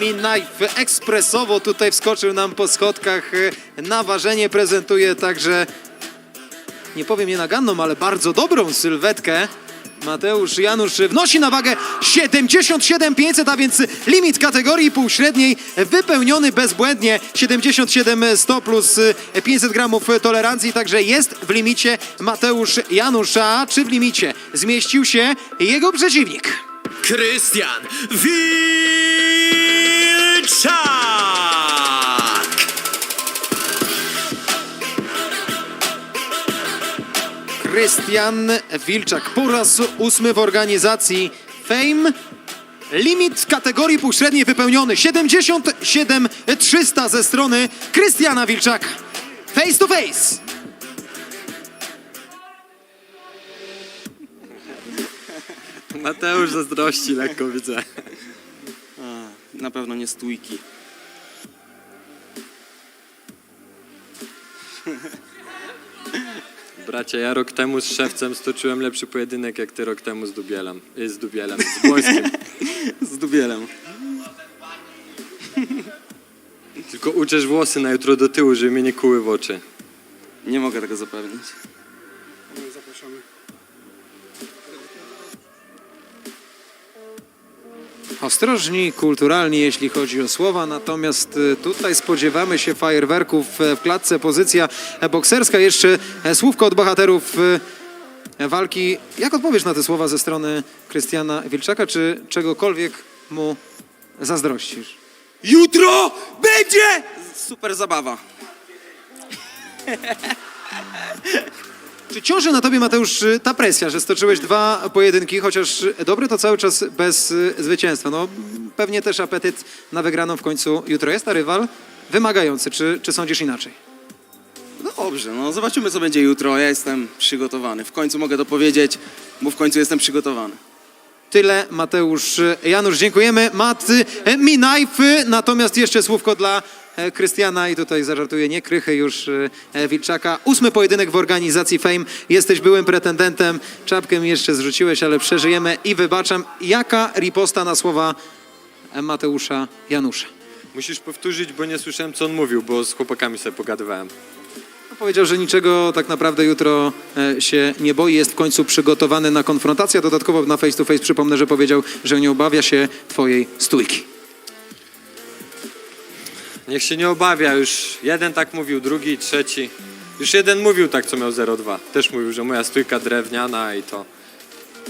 Minajf ekspresowo tutaj wskoczył nam po schodkach na ważenie, prezentuje także, nie powiem nienaganną, ale bardzo dobrą sylwetkę. Mateusz Janusz wnosi na wagę 77 500, a więc limit kategorii półśredniej wypełniony bezbłędnie 77 100 plus 500 gramów tolerancji, także jest w limicie Mateusz Janusz, a czy w limicie zmieścił się jego przeciwnik? Krystian Wilczak! Krystian Wilczak po raz ósmy w organizacji Fame. Limit kategorii półśredniej wypełniony 77 300 ze strony Krystiana Wilczaka. Face to face. Mateusz zazdrości lekko widzę. Na pewno nie stójki. Bracie, ja rok temu z szewcem stoczyłem lepszy pojedynek jak ty rok temu z Dubielem. y, Z Dubielem, z Błońskim. Z dubielem. Tylko uczesz włosy na jutro do tyłu, żeby mnie nie kuły w oczy. Nie mogę tego zapewnić. Ostrożni, kulturalni, jeśli chodzi o słowa, natomiast y, tutaj spodziewamy się fajerwerków e, w klatce. Pozycja e, bokserska. Jeszcze e, słówko od bohaterów walki. Jak odpowiesz na te słowa ze strony Krystiana Wilczaka? Czy czegokolwiek mu zazdrościsz? Jutro będzie super zabawa. Czy ciąży na tobie, Mateusz, y, ta presja, że stoczyłeś dwa pojedynki, chociaż y, dobry to cały czas bez y, zwycięstwa? No, pewnie też apetyt na wygraną w końcu jutro jest, a rywal wymagający. Czy, czy sądzisz inaczej? No dobrze, no zobaczymy co będzie jutro. Ja jestem przygotowany. W końcu mogę to powiedzieć, bo w końcu jestem przygotowany. Tyle, Mateusz Janusz, dziękujemy. Mat Minajf, natomiast jeszcze słówko dla Krystiana i tutaj zażartuję, nie krychy już e, Wilczaka. Ósmy pojedynek w organizacji Fame. Jesteś byłym pretendentem, czapkę mi jeszcze zrzuciłeś, ale przeżyjemy i wybaczam. Jaka riposta na słowa e, Mateusza Janusza? Musisz powtórzyć, bo nie słyszałem co on mówił, bo z chłopakami sobie pogadywałem. Powiedział, że niczego tak naprawdę jutro e, się nie boi, jest w końcu przygotowany na konfrontację. Dodatkowo na face to face przypomnę, że powiedział, że nie obawia się twojej stójki. Niech się nie obawia, już jeden tak mówił, drugi, trzeci. Już jeden mówił tak, co miał 0,2. Też mówił, że moja stójka drewniana i to.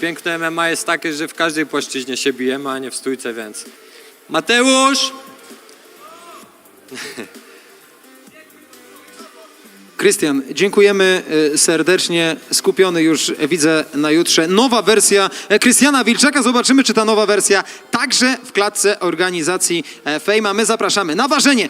Piękne MMA jest takie, że w każdej płaszczyźnie się bijemy, a nie w stójce, więc... Mateusz! Krystian, dziękujemy y, serdecznie. Skupiony już e, widzę na jutrze. Nowa wersja e, Krystiana Wilczaka. Zobaczymy, czy ta nowa wersja także w klatce organizacji e, Fame. A my zapraszamy na ważenie.